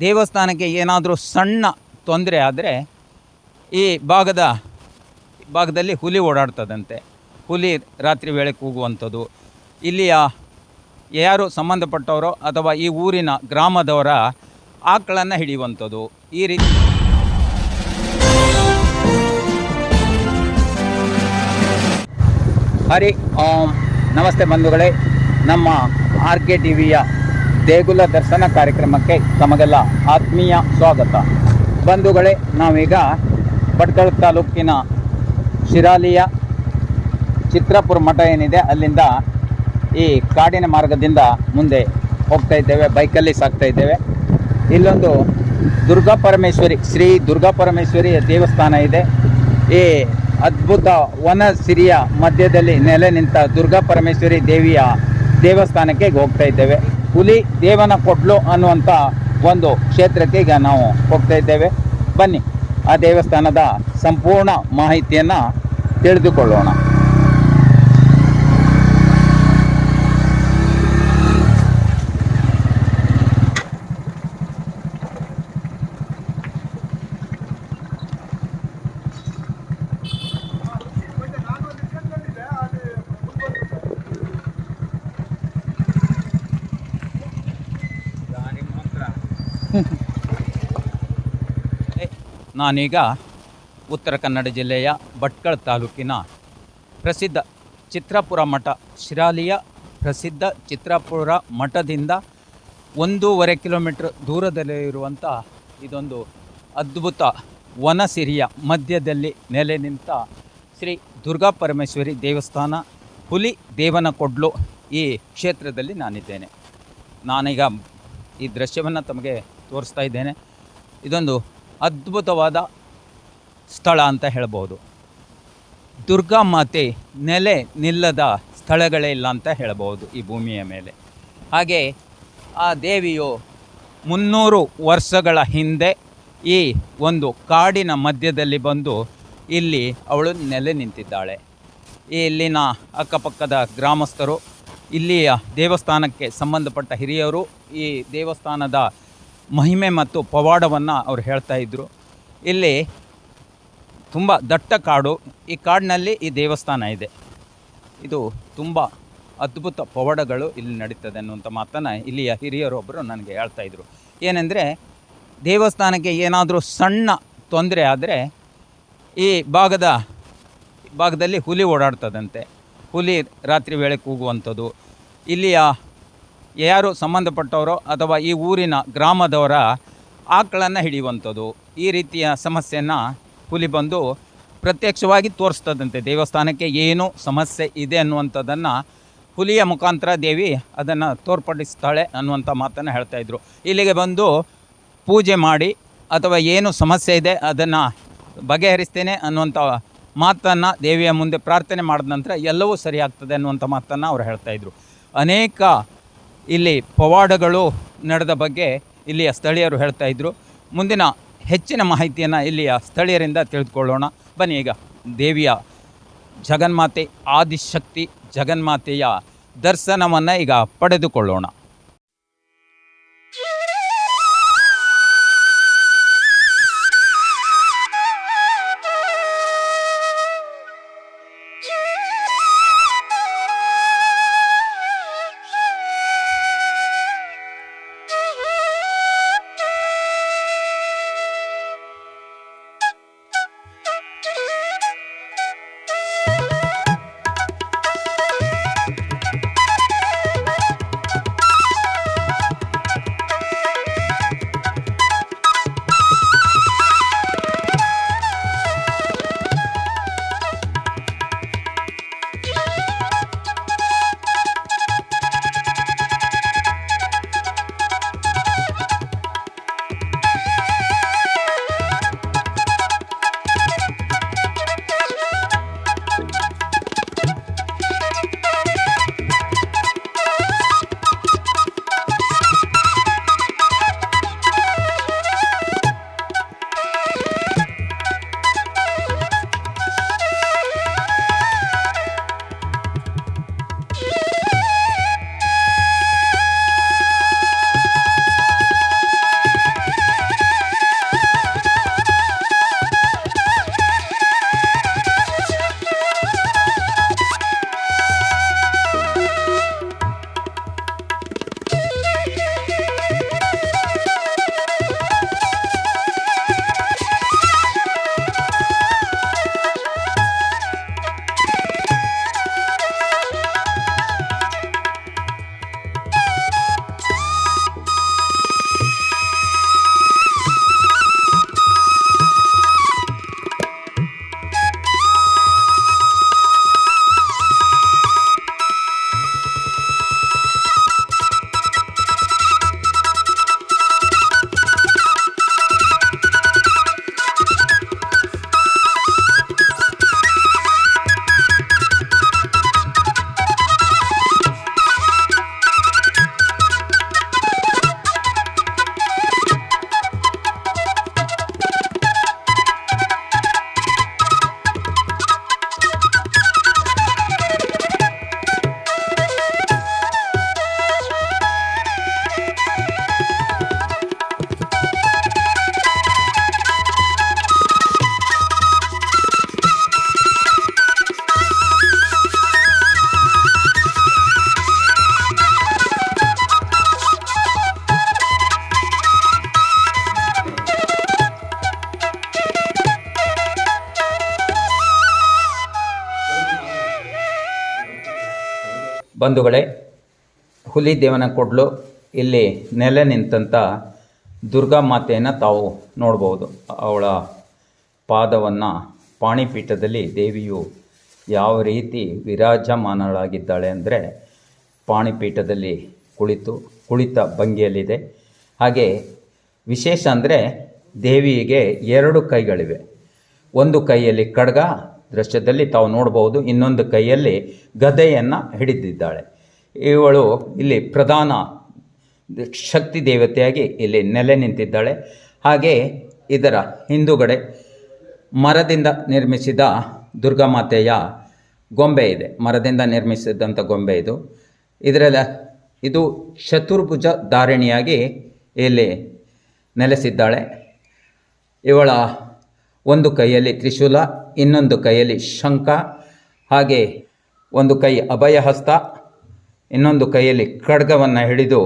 ದೇವಸ್ಥಾನಕ್ಕೆ ಏನಾದರೂ ಸಣ್ಣ ತೊಂದರೆ ಆದರೆ ಈ ಭಾಗದ, ಭಾಗದಲ್ಲಿ ಹುಲಿ ಓಡಾಡ್ತದಂತೆ. ಹುಲಿ ರಾತ್ರಿ ವೇಳೆ ಕೂಗುವಂಥದ್ದು. ಇಲ್ಲಿಯ ಯಾರು ಸಂಬಂಧಪಟ್ಟವರು ಅಥವಾ ಈ ಊರಿನ ಗ್ರಾಮದವರ ಆಕಳನ್ನು ಹಿಡಿಯುವಂಥದ್ದು. ಈ ರೀತಿ ಹರಿ ಓಂ. ನಮಸ್ತೆ ಬಂಧುಗಳೇ. ನಮ್ಮ ಆರ್ ಕೆ ಟಿ ವಿಯ ದೇಗುಲ ದರ್ಶನ ಕಾರ್ಯಕ್ರಮಕ್ಕೆ ತಮಗೆಲ್ಲ ಆತ್ಮೀಯ ಸ್ವಾಗತ. ಬಂಧುಗಳೇ, ನಾವೀಗ ಭಟ್ಕಳ ತಾಲೂಕಿನ ಶಿರಾಲಿಯ ಚಿತ್ರಪುರ ಮಠ ಏನಿದೆ, ಅಲ್ಲಿಂದ ಈ ಕಾಡಿನ ಮಾರ್ಗದಿಂದ ಮುಂದೆ ಹೋಗ್ತಾ ಇದ್ದೇವೆ, ಬೈಕಲ್ಲಿ ಸಾಗ್ತಾ ಇದ್ದೇವೆ. ಇಲ್ಲೊಂದು ದುರ್ಗಾ ಪರಮೇಶ್ವರಿ, ಶ್ರೀ ದುರ್ಗಾ ಪರಮೇಶ್ವರಿಯ ದೇವಸ್ಥಾನ ಇದೆ. ಈ ಅದ್ಭುತ ವನ ಸಿರಿಯ ಮಧ್ಯದಲ್ಲಿ ನೆಲೆ ನಿಂತ ದುರ್ಗಾ ಪರಮೇಶ್ವರಿ ದೇವಿಯ ದೇವಸ್ಥಾನಕ್ಕೆ ಹೋಗ್ತಾ ಇದ್ದೇವೆ. ಹುಲಿ ದೇವನ ಕೊಡ್ಲು ಅನ್ನುವಂಥ ಒಂದು ಕ್ಷೇತ್ರಕ್ಕೆ ಈಗ ನಾವು ಹೋಗ್ತಾ ಇದ್ದೇವೆ. ಬನ್ನಿ, ಆ ದೇವಸ್ಥಾನದ ಸಂಪೂರ್ಣ ಮಾಹಿತಿಯನ್ನು ತಿಳಿದುಕೊಳ್ಳೋಣ. ನಾನೀಗ ಉತ್ತರ ಕನ್ನಡ ಜಿಲ್ಲೆಯ ಭಟ್ಕಳ ತಾಲೂಕಿನ ಪ್ರಸಿದ್ಧ ಚಿತ್ರಾಪುರ ಮಠ, ಶಿರಾಲಿಯ ಪ್ರಸಿದ್ಧ ಚಿತ್ರಾಪುರ ಮಠದಿಂದ ಒಂದೂವರೆ ಕಿಲೋಮೀಟ್ರ್ ದೂರದಲ್ಲಿ ಇರುವಂಥ ಇದೊಂದು ಅದ್ಭುತ ವನಸಿರಿಯ ಮಧ್ಯದಲ್ಲಿ ನೆಲೆ ನಿಂತ ಶ್ರೀ ದುರ್ಗಾ ಪರಮೇಶ್ವರಿ ದೇವಸ್ಥಾನ, ಹುಲಿ ದೇವನ ಕೊಡ್ಲು ಈ ಕ್ಷೇತ್ರದಲ್ಲಿ ನಾನಿದ್ದೇನೆ. ನಾನೀಗ ಈ ದೃಶ್ಯವನ್ನು ತಮಗೆ ತೋರಿಸ್ತಾ ಇದ್ದೇನೆ. ಇದೊಂದು ಅದ್ಭುತವಾದ ಸ್ಥಳ ಅಂತ ಹೇಳ್ಬೋದು ದುರ್ಗಾ ಮಾತೆ ನೆಲೆ ನಿಲ್ಲದ ಸ್ಥಳಗಳೇ ಇಲ್ಲ ಅಂತ ಹೇಳ್ಬೋದು ಈ ಭೂಮಿಯ ಮೇಲೆ. ಹಾಗೆ ಆ ದೇವಿಯು ಮುನ್ನೂರು ವರ್ಷಗಳ ಹಿಂದೆ ಈ ಒಂದು ಕಾಡಿನ ಮಧ್ಯದಲ್ಲಿ ಬಂದು ಇಲ್ಲಿ ಅವಳು ನೆಲೆ ನಿಂತಿದ್ದಾಳೆ. ಇಲ್ಲಿನ ಅಕ್ಕಪಕ್ಕದ ಗ್ರಾಮಸ್ಥರು, ಇಲ್ಲಿಯ ದೇವಸ್ಥಾನಕ್ಕೆ ಸಂಬಂಧಪಟ್ಟ ಹಿರಿಯರು ಈ ದೇವಸ್ಥಾನದ ಮಹಿಮೆ ಮತ್ತು ಪವಾಡವನ್ನು ಅವ್ರು ಹೇಳ್ತಾ ಇದ್ದರು ಇಲ್ಲಿ ತುಂಬ ದಟ್ಟ ಕಾಡು, ಈ ಕಾಡಿನಲ್ಲಿ ಈ ದೇವಸ್ಥಾನ ಇದೆ. ಇದು ತುಂಬ ಅದ್ಭುತ ಪವಾಡಗಳು ಇಲ್ಲಿ ನಡೀತದೆ ಅನ್ನುವಂಥ ಮಾತನ್ನು ಇಲ್ಲಿಯ ಹಿರಿಯರೊಬ್ಬರು ನನಗೆ ಹೇಳ್ತಾ ಇದ್ದರು ಏನೆಂದರೆ, ದೇವಸ್ಥಾನಕ್ಕೆ ಏನಾದರೂ ಸಣ್ಣ ತೊಂದರೆ ಆದರೆ, ಈ ಭಾಗದ ಭಾಗದಲ್ಲಿ ಹುಲಿ ಓಡಾಡ್ತದಂತೆ. ಹುಲಿ ರಾತ್ರಿ ವೇಳೆ ಕೂಗುವಂಥದ್ದು. ಇಲ್ಲಿಯ ಯಾರು ಸಂಬಂಧಪಟ್ಟವರೋ ಅಥವಾ ಈ ಊರಿನ ಗ್ರಾಮದವರ ಆಕಳನ್ನು ಹಿಡಿಯುವಂಥದ್ದು, ಈ ರೀತಿಯ ಸಮಸ್ಯೆಯನ್ನು ಹುಲಿ ಬಂದು ಪ್ರತ್ಯಕ್ಷವಾಗಿ ತೋರಿಸ್ತದಂತೆ. ದೇವಸ್ಥಾನಕ್ಕೆ ಏನು ಸಮಸ್ಯೆ ಇದೆ ಅನ್ನುವಂಥದ್ದನ್ನು ಹುಲಿಯ ಮುಖಾಂತರ ದೇವಿ ಅದನ್ನು ತೋರ್ಪಡಿಸ್ತಾಳೆ ಅನ್ನುವಂಥ ಮಾತನ್ನು ಹೇಳ್ತಾಯಿದ್ರು ಇಲ್ಲಿಗೆ ಬಂದು ಪೂಜೆ ಮಾಡಿ ಅಥವಾ ಏನು ಸಮಸ್ಯೆ ಇದೆ ಅದನ್ನು ಬಗೆಹರಿಸ್ತೇನೆ ಅನ್ನುವಂಥ ಮಾತನ್ನು ದೇವಿಯ ಮುಂದೆ ಪ್ರಾರ್ಥನೆ ಮಾಡಿದ ನಂತರ ಎಲ್ಲವೂ ಸರಿಯಾಗ್ತದೆ ಅನ್ನುವಂಥ ಮಾತನ್ನು ಅವ್ರು ಹೇಳ್ತಾಯಿದ್ರು ಅನೇಕ ಇಲ್ಲಿ ಪವಾಡಗಳು ನಡೆದ ಬಗ್ಗೆ ಇಲ್ಲಿಯ ಸ್ಥಳೀಯರು ಹೇಳ್ತಾ ಇದ್ರು. ಮುಂದಿನ ಹೆಚ್ಚಿನ ಮಾಹಿತಿಯನ್ನು ಇಲ್ಲಿಯ ಸ್ಥಳೀಯರಿಂದ ತಿಳಿದುಕೊಳ್ಳೋಣ. ಬನ್ನಿ ಈಗ ದೇವಿಯ ಜಗನ್ಮಾತೆ, ಆದಿಶಕ್ತಿ ಜಗನ್ಮಾತೆಯ ದರ್ಶನವನ್ನು ಈಗ ಪಡೆದುಕೊಳ್ಳೋಣ. ಬಂಧುಗಳೇ, ಹುಲಿ ದೇವನ ಕೊಡ್ಲು ಇಲ್ಲಿ ನೆಲೆ ನಿಂತಂಥ ದುರ್ಗಾ ಮಾತೆಯನ್ನು ತಾವು ನೋಡ್ಬೋದು. ಅವಳ ಪಾದವನ್ನು ಪಾಣಿಪೀಠದಲ್ಲಿ ದೇವಿಯು ಯಾವ ರೀತಿ ವಿರಾಜಮಾನಳಾಗಿದ್ದಾಳೆ ಅಂದರೆ ಪಾಣಿಪೀಠದಲ್ಲಿ ಕುಳಿತು, ಕುಳಿತ ಭಂಗಿಯಲ್ಲಿದೆ. ಹಾಗೆ ವಿಶೇಷ ಅಂದರೆ ದೇವಿಗೆ ಎರಡು ಕೈಗಳಿವೆ. ಒಂದು ಕೈಯಲ್ಲಿ ಖಡ್ಗ ದೃಶ್ಯದಲ್ಲಿ ತಾವು ನೋಡಬಹುದು. ಇನ್ನೊಂದು ಕೈಯಲ್ಲಿ ಗದೆಯನ್ನು ಹಿಡಿದಿದ್ದಾಳೆ. ಇವಳು ಇಲ್ಲಿ ಪ್ರಧಾನ ಶಕ್ತಿ ದೇವತೆಯಾಗಿ ಇಲ್ಲಿ ನೆಲೆ ನಿಂತಿದ್ದಾಳೆ. ಹಾಗೆ ಇದರ ಹಿಂದುಗಡೆ ಮರದಿಂದ ನಿರ್ಮಿಸಿದ ದುರ್ಗಾಮಾತೆಯ ಗೊಂಬೆ ಇದೆ. ಮರದಿಂದ ನಿರ್ಮಿಸಿದಂಥ ಗೊಂಬೆ ಇದು. ಇದರಲ್ಲಿ ಇದು ಚತುರ್ಭುಜ ಧಾರಿಣಿಯಾಗಿ ಇಲ್ಲಿ ನೆಲೆಸಿದ್ದಾಳೆ. ಇವಳ ಒಂದು ಕೈಯಲ್ಲಿ ತ್ರಿಶೂಲ ಇನ್ನೊಂದು ಕೈಯಲ್ಲಿ ಶಂಖ, ಹಾಗೆ ಒಂದು ಕೈ ಅಭಯ ಹಸ್ತ ಇನ್ನೊಂದು ಕೈಯಲ್ಲಿ ಖಡ್ಗವನ್ನು ಹಿಡಿದು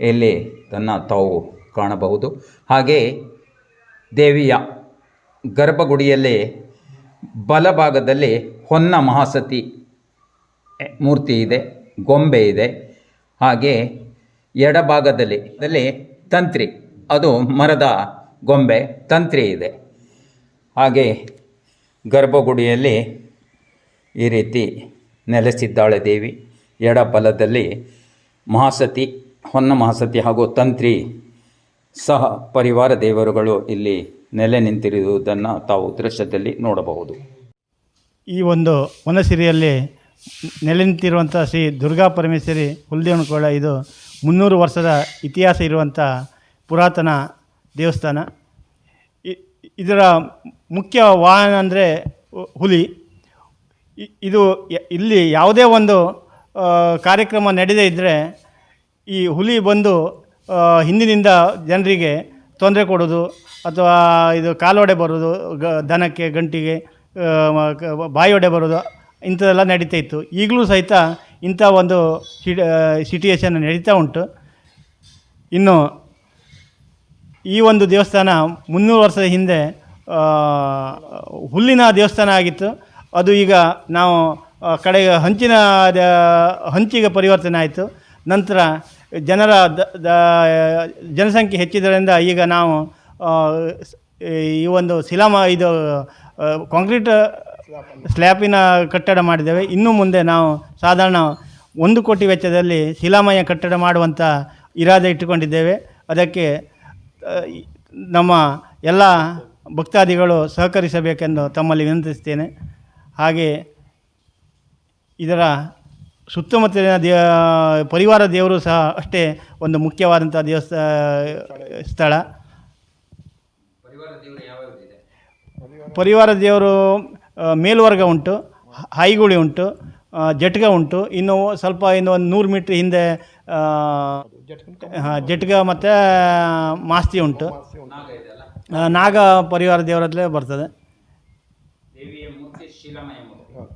ಇಲ್ಲಿ ತನ್ನ ತಾವು ಕಾಣಬಹುದು. ಹಾಗೆ ದೇವಿಯ ಗರ್ಭಗುಡಿಯಲ್ಲಿ ಬಲಭಾಗದಲ್ಲಿ ಹೊನ್ನ ಮಹಾಸತಿ ಮೂರ್ತಿ ಇದೆ, ಗೊಂಬೆ ಇದೆ. ಹಾಗೆ ಎಡಭಾಗದಲ್ಲಿ ಅಲ್ಲಿ ತಂತ್ರಿ, ಅದು ಮರದ ಗೊಂಬೆ, ತಂತ್ರಿ ಇದೆ. ಹಾಗೆ ಗರ್ಭಗುಡಿಯಲ್ಲಿ ಈ ರೀತಿ ನೆಲೆಸಿದ್ದಾಳೆ ದೇವಿ. ಎಡಬಲದಲ್ಲಿ ಮಹಾಸತಿ, ಹೊನ್ನ ಮಹಾಸತಿ ಹಾಗೂ ತಂತ್ರಿ ಸಹ ಪರಿವಾರ ದೇವರುಗಳು ಇಲ್ಲಿ ನೆಲೆ ನಿಂತಿರುವುದನ್ನು ತಾವು ದೃಶ್ಯದಲ್ಲಿ ನೋಡಬಹುದು. ಈ ಒಂದು ವನಸಿರಿಯಲ್ಲಿ ನೆಲೆ ನಿಂತಿರುವಂಥ ಶ್ರೀ ದುರ್ಗಾ ಪರಮೇಶ್ವರಿ ಹುಲ್ದೇವನಕೋಳ ಇದು ಮುನ್ನೂರು ವರ್ಷದ ಇತಿಹಾಸ ಇರುವಂಥ ಪುರಾತನ ದೇವಸ್ಥಾನ. ಇದರ ಮುಖ್ಯ ವಾಹನ ಅಂದರೆ ಹುಲಿ. ಇದು ಇಲ್ಲಿ ಯಾವುದೇ ಒಂದು ಕಾರ್ಯಕ್ರಮ ನಡೆದೇ ಇದ್ದರೆ ಈ ಹುಲಿ ಬಂದು ಹಿಂದಿನಿಂದ ಜನರಿಗೆ ತೊಂದರೆ ಕೊಡೋದು ಅಥವಾ ಇದು ಕಾಲೊಡೆ ಬರೋದು, ಗ, ದನಕ್ಕೆ, ಗಂಟಿಗೆ ಬಾಯೊಡೆ ಬರೋದು, ಇಂಥದ್ದೆಲ್ಲ ನಡೀತಾ ಇತ್ತು. ಈಗಲೂ ಸಹಿತ ಇಂಥ ಒಂದು ಸಿಟುಯೇಷನ್ ನಡೀತಾ ಉಂಟು. ಇನ್ನು ಈ ಒಂದು ದೇವಸ್ಥಾನ ಮುನ್ನೂರು ವರ್ಷದ ಹಿಂದೆ ಹುಲ್ಲಿನ ದೇವಸ್ಥಾನ ಆಗಿತ್ತು. ಅದು ಈಗ ನಾವು ಕಡೆಗೆ ಹಂಚಿನ ಹಂಚಿಗೆ ಪರಿವರ್ತನೆ ಆಯಿತು. ನಂತರ ಜನರ ದ ಜನಸಂಖ್ಯೆ ಹೆಚ್ಚಿದ್ದರಿಂದ ಈಗ ನಾವು ಈ ಒಂದು ಶಿಲಾಮ, ಇದು ಕಾಂಕ್ರೀಟ್ ಸ್ಲ್ಯಾಪಿನ ಕಟ್ಟಡ ಮಾಡಿದ್ದೇವೆ. ಇನ್ನು ಮುಂದೆ ನಾವು ಸಾಧಾರಣ ಒಂದು ಕೋಟಿ ವೆಚ್ಚದಲ್ಲಿ ಶಿಲಾಮಯ ಕಟ್ಟಡ ಮಾಡುವಂಥ ಇರಾದೆ ಇಟ್ಟುಕೊಂಡಿದ್ದೇವೆ. ಅದಕ್ಕೆ ನಮ್ಮ ಎಲ್ಲ ಭಕ್ತಾದಿಗಳು ಸಹಕರಿಸಬೇಕೆಂದು ತಮ್ಮಲ್ಲಿ ವಿನಂತಿಸ್ತೇನೆ ಹಾಗೆ ಇದರ ಸುತ್ತಮುತ್ತಲಿನ ದೇ ಪರಿವಾರ ದೇವರು ಸಹ ಅಷ್ಟೇ ಒಂದು ಮುಖ್ಯವಾದಂಥ ದೇವಸ್ಥ ಸ್ಥಳ. ಪರಿವಾರ ದೇವರು ಮೇಲ್ವರ್ಗ ಉಂಟು, ಹೈಗುಳಿ ಉಂಟು ಜಟ್ಗ ಉಂಟು. ಇನ್ನು ಸ್ವಲ್ಪ, ಇನ್ನು ಒಂದು ನೂರು ಮೀಟ್ರ್ ಹಿಂದೆ ಜಟ್ಗ ಮತ್ತು ಮಾಸ್ತಿ ಉಂಟು. ನಾಗ ಪರಿವಾರ ದೇವರಲ್ಲೇ ಬರ್ತದೆ.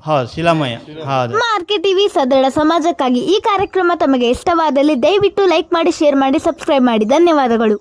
ಹೌದು, ಶಿಲಾಮಯ. ಹೌದು. ನಮ್ಮ ಆರ್ ಕೆ ಟಿವಿ ಸದೃಢ ಸಮಾಜಕ್ಕಾಗಿ ಈ ಕಾರ್ಯಕ್ರಮ ತಮಗೆ ಇಷ್ಟವಾದಲ್ಲಿ ದಯವಿಟ್ಟು ಲೈಕ್ ಮಾಡಿ, ಶೇರ್ ಮಾಡಿ, ಸಬ್ಸ್ಕ್ರೈಬ್ ಮಾಡಿ. ಧನ್ಯವಾದಗಳು.